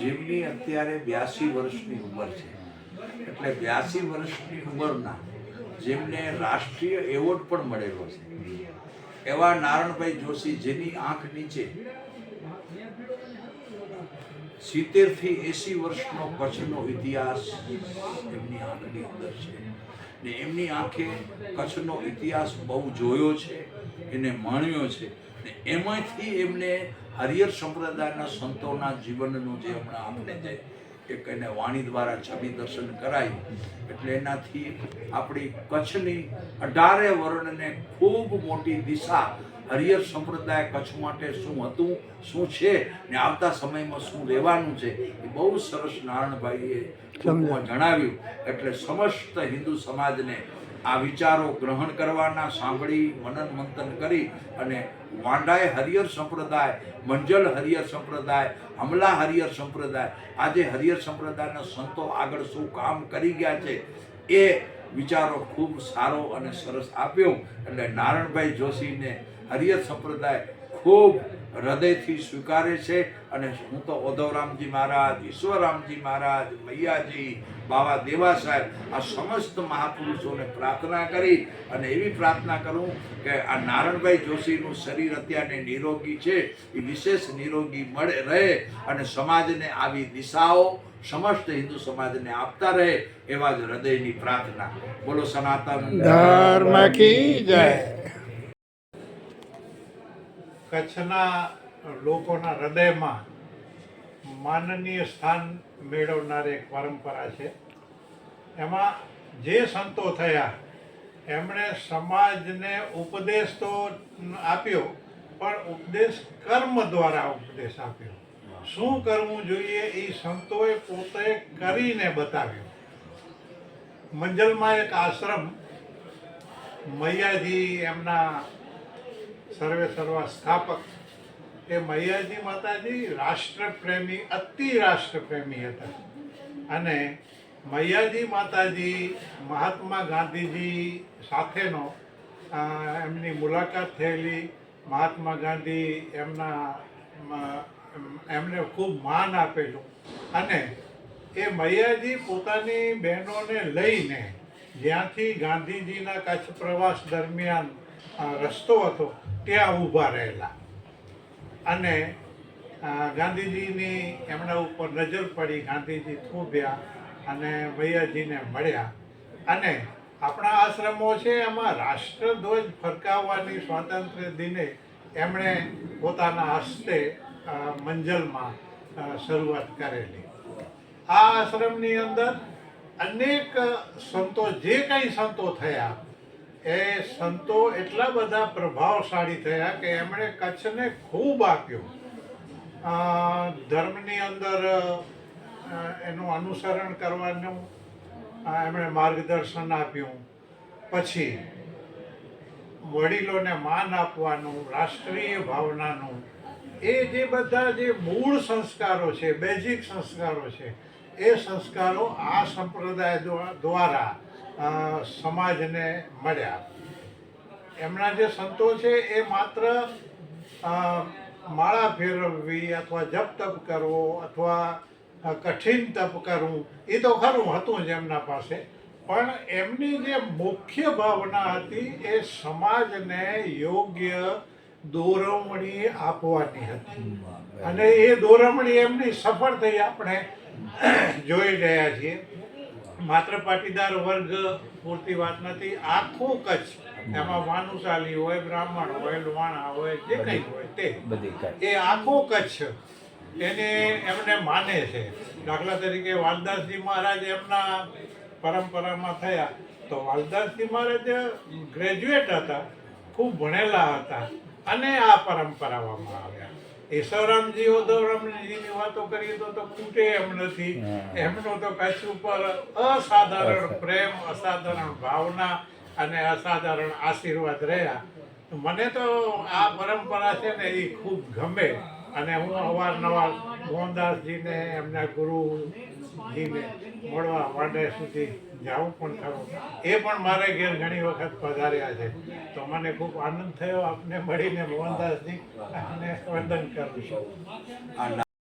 જેમની અત્યારે બ્યાસી વર્ષની ઉંમર છે. એટલે બ્યાસી વર્ષની ઉંમરના જેમને રાષ્ટ્રીય એવોર્ડ પણ મળેલો છે. એવા નારણભાઈ જોશી જેની આંખ નીચે સિત્તેરથી એસી વર્ષનો કચ્છનો ઇતિહાસ એમની આંખની અંદર છે. ને એમની આંખે કચ્છનો ઇતિહાસ બહુ જોયો છે, એને માણ્યો છે. ને એમાંથી એમને હરિયર સંપ્રદાયના સંતોના જીવનનું જે હમણાં આપણે જે એક એને વાણી દ્વારા છબી દર્શન કરાયું એટલે એનાથી આપણી કચ્છની અઢારે વર્ણને ખૂબ મોટી દિશા હરિયર સંપ્રદાય કચ્છ માટે શું હતું શું છે ને આવતા સમયમાં શું રહેવાનું છે એ બહુ સરસ નારાયણભાઈએ જણાવ્યું. એટલે સમસ્ત હિન્દુ સમાજને આ વિચારો ગ્રહણ કરવાના સાંભળી મનન મંથન કરી અને વાંડાએ હરિયર સંપ્રદાય, મંજલ હરિયર સંપ્રદાય, હમલા હરિયર સંપ્રદાય, આજે હરિયર સંપ્રદાયના સંતો આગળ શું કામ કરી ગયા છે એ વિચારો ખૂબ સારો અને સરસ આપ્યો. એટલે નારણભાઈ જોશીને હરિયર સંપ્રદાય ખૂબ હૃદયથી સ્વીકારે છે અને હું તો ઓધવરામજી મહારાજ, ઈશ્વરરામજી મહારાજ, મૈયાજી બાબા દેવા સાહેબ, આ સમસ્ત મહાપુરુષોને પ્રાર્થના કરી અને એવી પ્રાર્થના કરું કે આ નારણભાઈ જોશીનું શરીર અત્યારે નિરોગી છે, એ વિશેષ નિરોગી મળે, રહે અને સમાજને આવી દિશાઓ, સમસ્ત હિન્દુ સમાજને આપતા રહે એવા જ હૃદયની પ્રાર્થના. બોલો સનાતન. ધર્મ કી જય. કચ્છના લોકોના હૃદયમાં માનનીય સ્થાન મેળવનાર એક પરંપરા છે. એમાં જે સંતો થયા, એમણે સમાજને ઉપદેશ તો આપ્યો, પણ ઉપદેશ કર્મ દ્વારા ઉપદેશ આપ્યો. શું કરવું જોઈએ એ સંતોએ પોતે કરીને બતાવ્યું. મંજલમાં એક આશ્રમ, મૈયાજી એમના સર્વે સર્વા સ્થાપક એ મૈયાજી માતાજી રાષ્ટ્રપ્રેમી, અતિ રાષ્ટ્રપ્રેમી હતા. અને મૈયાજી માતાજી, મહાત્મા ગાંધીજી સાથેનો એમની મુલાકાત થયેલી. મહાત્મા ગાંધી એમના એમને ખૂબ માન આપેલું. અને એ મૈયાજી પોતાની બહેનોને લઈને જ્યાંથી ગાંધીજીના કચ્છ પ્રવાસ દરમિયાન રસ્તો હતો, ત્યાં ઊભા રહેલા. અને ગાંધીજીની એમના ઉપર નજર પડી, ગાંધીજી થોભ્યા અને ભૈયાજીને મળ્યા. અને આપણા આશ્રમો છે, એમાં રાષ્ટ્રધ્વજ ફરકાવવાની સ્વાતંત્ર્ય દિને એમણે પોતાના હસ્તે મંજલમાં શરૂઆત કરેલી. આ આશ્રમની અંદર અનેક સંતો, જે કંઈ સંતો થયા એ સંતો એટલા બધા પ્રભાવશાળી થયા કે એમણે કચ્છને ખૂબ આપ્યું. ધર્મની અંદર એનું અનુસરણ કરવાનું એમણે માર્ગદર્શન આપ્યું. પછી વડીલોને માન આપવાનું, રાષ્ટ્રીય ભાવનાનું, એ જે બધા જે મૂળ સંસ્કારો છે, બેઝિક સંસ્કારો છે, એ સંસ્કારો આ સંપ્રદાય દ્વા- દ્વારા સમાજને મળ્યા. એમના જે સંતો છે એ માત્ર માળા ફેરવવી અથવા જપ તપ કરવો અથવા કઠિન તપ કરવું, એ તો ખરું હતું જ એમના પાસે. પણ એમની જે મુખ્ય ભાવના હતી એ સમાજને યોગ્ય દોરવણી આપવાની હતી. અને એ દોરવણી એમની સફળ થઈ. આપણે જોઈ રહ્યા છીએ. માત્ર પાટીદાર વર્ગ પૂરતી વાત નથી આખું કચ્છ એમાં વાનુશાલી હોય બ્રાહ્મણ હોય લુવાણા હોય જે કંઈ હોય તે. એ આખો કચ્છ એને એમને માને છે. દાખલા તરીકે વાલદાસજી મહારાજ એમના પરંપરામાં થયા તો વાલદાસજી મહારાજ ગ્રેજ્યુએટ હતા ખૂબ ભણેલા હતા અને આ પરંપરામાં આવ્યા. ઈશ્વરામજી ઉદ્ધવરામજીની વાતો કરીએ તો તો ખૂટે એમ નથી. એમનો તો કચ્છ ઉપર અસાધારણ પ્રેમ અસાધારણ ભાવના અને અસાધારણ આશીર્વાદ રહ્યા. મને તો આ પરંપરા છે ને એ ખૂબ ગમે. અને હું અવારનવાર મોહનદાસજીને એમના ગુરુજીને મળવા વાંડે સુધી જાવું પણ ખરું એ પણ મારે ઘેર ઘણી વખત પધાર્યા છે. તો મને ખૂબ આનંદ થયો આપને મળીને મોહનદાસજી અને વંદન કરું છું.